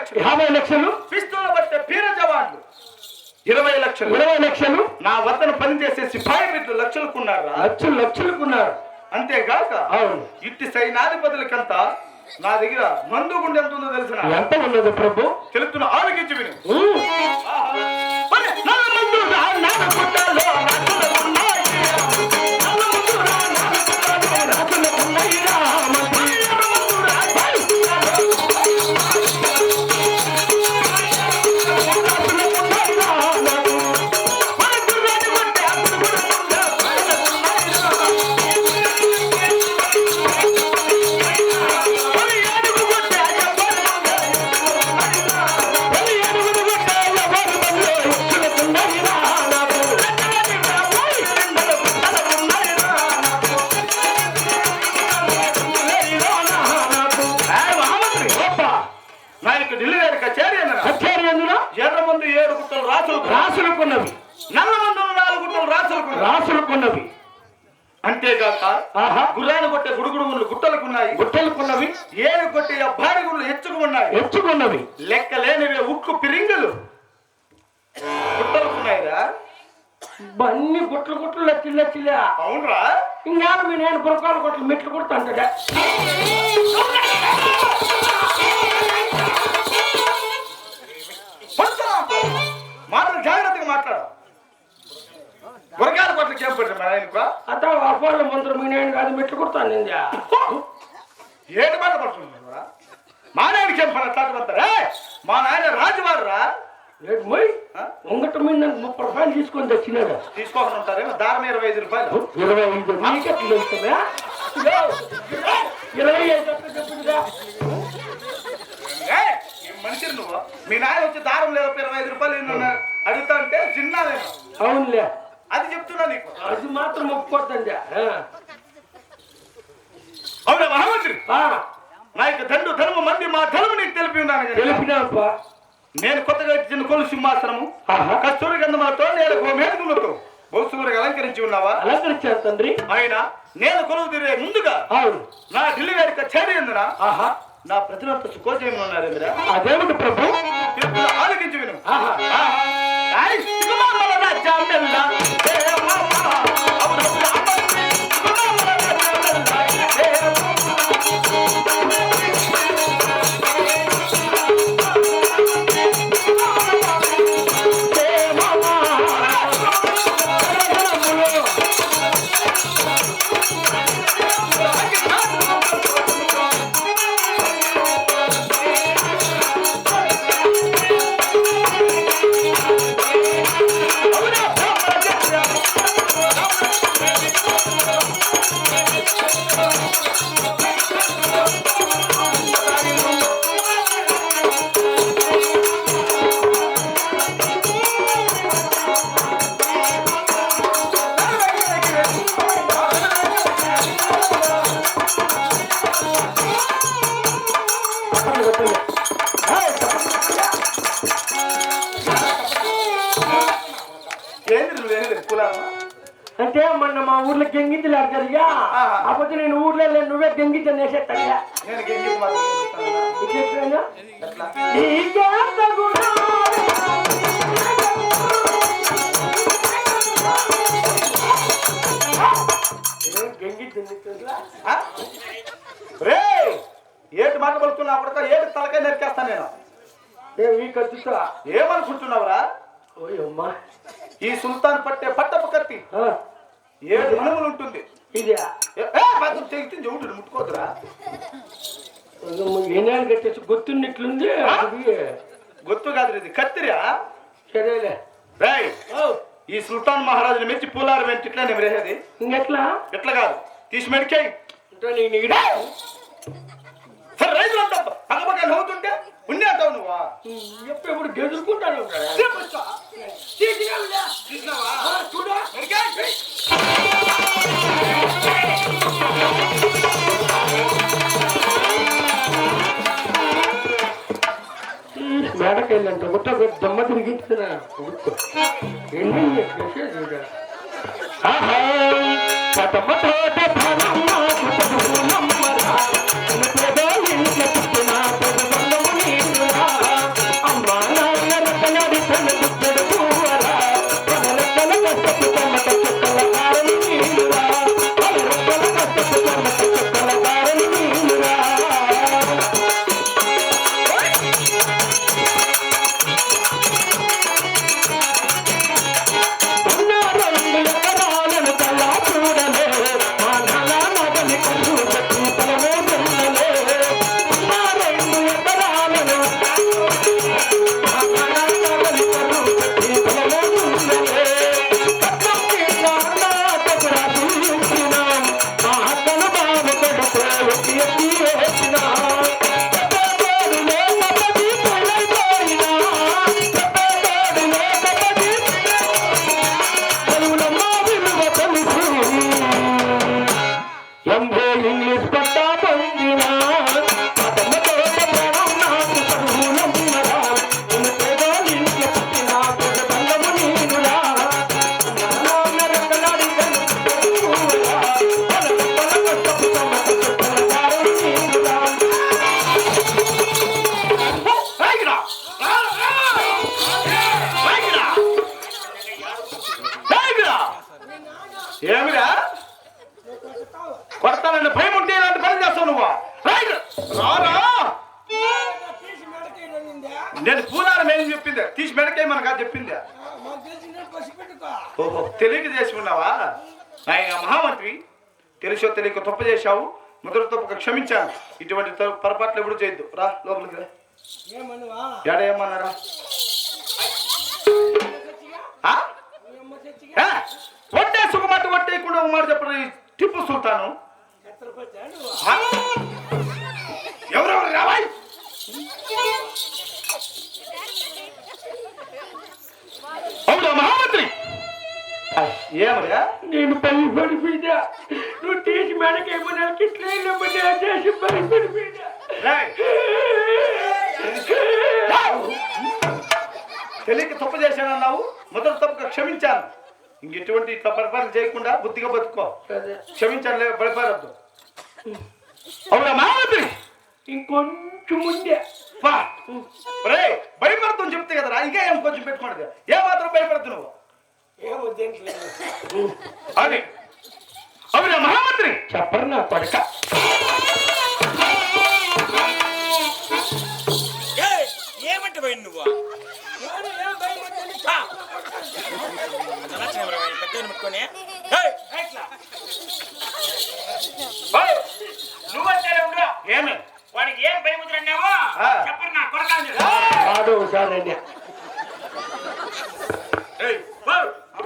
లక్షలు. యాభై లక్షలు. పిస్తూల పట్టే పీర జవాన్లు. ఇరవై లక్షలు. ఇరవై లక్షలు. నా వద్దను పనిచేసే సిపాయి బిడ్డలు లక్షలకున్నారా? లక్షలు లక్షలుకున్నారు. అంతేగాక అవును. ఇట్టి సైనాధిపతులకంతా నా దగ్గర మందు గుండె ఎంత ఉందో తెలిసిన? ఎంత ఉన్నది ప్రభు? తెలుపుతున్న ఆలోచించి విను. గుట్టలకున్నాయి గుట్టలుకున్నవి ఏడు కొట్టే అబ్బాయి గుళ్ళు ఎచ్చుకు ఉన్నాయి. ఎచ్చుకున్నవి లెక్క లేనివి ఉక్కు పిరింగులు. గుట్టలకున్నాయిరా. అన్ని గుట్లు గుట్లు లచ్చిల్ లచ్చిలే అవునరా. ఇంకా మీ నేను బురకాలు గుట్లు మెట్లు కుడుతుంటా పడుతున్నా. మాటలు జాగ్రత్తగా మాట్లాడు. గురకాల పట్ల చేపట్టు మా ఆయనకు. అత అపోలో మంత్రం మీ నేను కాదు మెట్లు కుడతాను నిందా ఏడు మాట పడుతున్నారా మా నాయన చెప్పాను అట్లా మా నాయన రాజువారు రా. ఏడు మొయ్ ఆ? ముంగట మీద ముప్పై రూపాయలు తీసుకొని తెచ్చినాడు. తీసుకోకుండా ఉంటారేమో దారం ఇరవై ఐదు రూపాయలు. ఇరవై ఐదు నీకెట్లు ఇస్తావా? ఇరవై ఐదు చెప్పుడుగా ఏ, మనిషిని నువ్వు? మీ నాయన వచ్చి దారం లేదా ఇరవై ఐదు రూపాయలు ఏమన్నా అడుగుతా అంటే చిన్న అవునులే. అది చెప్తున్నా నీకు. అది మాత్రం ఒప్పుకోద్దండి. నా యొక్క దండు ధర్మ మంది మా ధర్మ నీకు తెలిపి ఉన్నాను. తెలిపినాపా. నేను కొత్తగా ఇచ్చిన కొలు సింహాసనము. కస్తూరి గంధములతో నేను గోమేధములతో బహుశూరుగా అలంకరించి ఉన్నావా? అలంకరించారు తండ్రి. ఆయన నేను కొలువు తీరే ముందుగా నా ఢిల్లీ గారి కచేరీ ఎందున? నా ప్రతినంత సుకోజయం ఉన్నారు ఇంద్ర. అదేమిటి ప్రభు? ఆలోచించి విను. ఆహా. ఊర్లో గెంగించలు ఆడతారుగా ఆహా. అప్పుడు నేను ఊర్లో లేను, నువ్వే గెంగించని వేసేస్తాగా నేను గెంగి మాత్రం చేస్తానా? ఇట్లా ఎట్లా? ఆ? రేయ్! ఏటి మాట పలుకుతున్నా అప్పటికా ఏటి తలకాయ నరికేస్తాను నేను? ఏమనుకుంటున్నావురా? ఈ సుల్తాన్ పట్టే పట్టపు కత్తి. ఏడు మనుములు ఉంటుంది. ఇదే తెగితే చెవుడు ముట్టుకోదురా ఎన్నేళ్ళు కట్టేసి గుర్తున్నట్లుంది గుర్తు కాదు ఇది కత్తిరా? సరేలే. రేయ్ ఈ సుల్తాన్ మహారాజుని మెచ్చి పూలారు వెంట ఇట్లా నేను రేసేది ఇంకెట్లా? ఎట్లా కాదు? తీసి మెడికాయి. ఇక్కడ సరే రైతులంతా పక్కపక్క నవ్వుతుంటే ఉండే అంటావు నువ్వా ఎప్పుడు గెదురుకుంటాను చూడా. మెడికాయ్ మేడకెళ్ళంట ముట్ట దమ్మ తిరిగించిన ఎన్ని కథమ్మ తోట ఫలమ్మ కుటుంబమ్మరా పేదో ఇంట్లో ఆయన మహామంత్రి తెలుసో తెలియక తప్పు చేశావు ముద్ర తప్పుగా క్షమించాను ఇటువంటి పొరపాట్లు ఎప్పుడు చేయొద్దు రా లోపలికి రా ఏమనువా? ఎడ ఏమన్నారా ఆ? మీ అమ్మ చచ్చిగా? ఏ? వడ్డే సుఖమాట ఒక మాట చెప్పడం టిప్పు సుల్తాను నేను భయపడిపోయినా నువ్వు తీసి మెడకేమన్నా కిట్లయినమ్మని చేసి భయపడిపోయినా రేయ్. తెలియక తప్పు చేశానన్నావు. మొదటి తప్పుగా క్షమించాను. ఇంక ఎటువంటి ఇట్లా పొరపాటు చేయకుండా బుద్ధిగా బతుకో. క్షమించాను లే భయపడద్దు. అవునా మహామంత్రి ఇంకొంచెం ముందే. వా రే భయపడతాం చెప్తే కదరా? ఇంకా ఏం కొంచెం పెట్టుకోండి ఏ మాత్రం భయపడద్దు నువ్వు? దేంట్లేదు. అది. అవునా మహామంత్రి. చెప్పరు నా కొడక. ఏయ్, ఏమంటే పోయింది నువ్వు? పెద్దోని ముట్టుకొని. ఏమి? వాడికి ఏం భయముద్రన్నావో ఆ. చెప్పరు నా ఒకసారి నువ్వు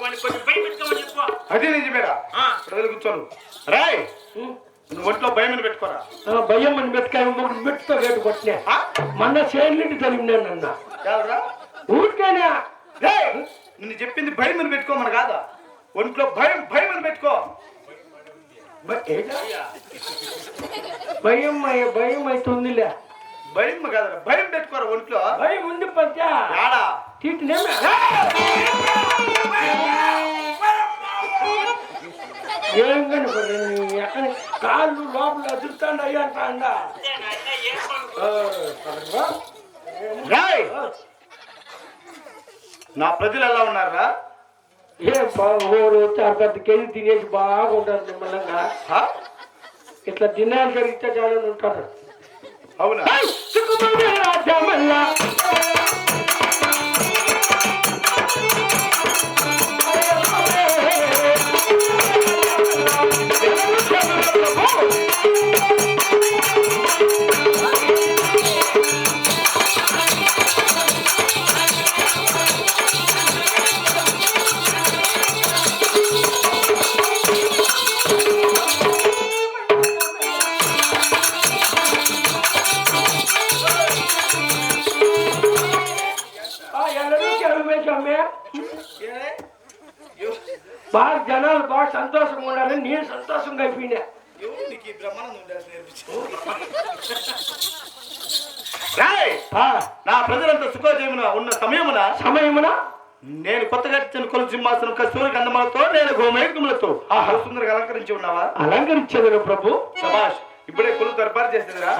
వాడిని కొంచెం భయపెట్టుకోమని చెప్పు అది నిజమేరా ఆ. కూర్చోను రాయ్ నువ్వు ఒంట్లో భయం పెట్టుకోరా. భయం అని మూడు మెట్టుతో రేటు కొట్టినా? మొన్న చేనులింటి తరిగినానన్న ఎవరా ఊరికేనా? చెప్పింది భయం అని పెట్టుకోమని కాదా? ఒంట్లో భయం భయం అని పెట్టుకో? భయం భయం అవుతుందిలే భయం కాదురా భయం పెట్టుకోరా ఒంట్లో. భయం ఉంది పంచా. తీటినేమే ఏం కనుకోండి ఎక్కడ కాళ్ళు లోపల అదురుతాండ అయ్యా అంటా రాయ్! నా ప్రజలు ఎలా ఉన్నారా ఏ బాగోరు వచ్చి అర్ధ కేజీ తినేసి బాగుంటారు నిమ్మలంగా? ఇట్లా దినాలు జరిగితే చాలా ఉంటారు. అవునా? బాగా జనాలు బాగా సంతోషంగా ఉన్నారని నేను సంతోషంగా అయిపోయినా. నా ప్రజలంతా సుఖోజయమున ఉన్న సమయమున సమయమున? నేను కొత్తగా ఇచ్చిన కొలు సింహాసనం కస్తూరి గంధములతో నేను గోమేకములతో ఆ సుందరగా అలంకరించి ఉన్నావా? అలంకరించేది ప్రభు. సభాష్ ఇప్పుడే కొలు దర్బారు చేసేదిరా.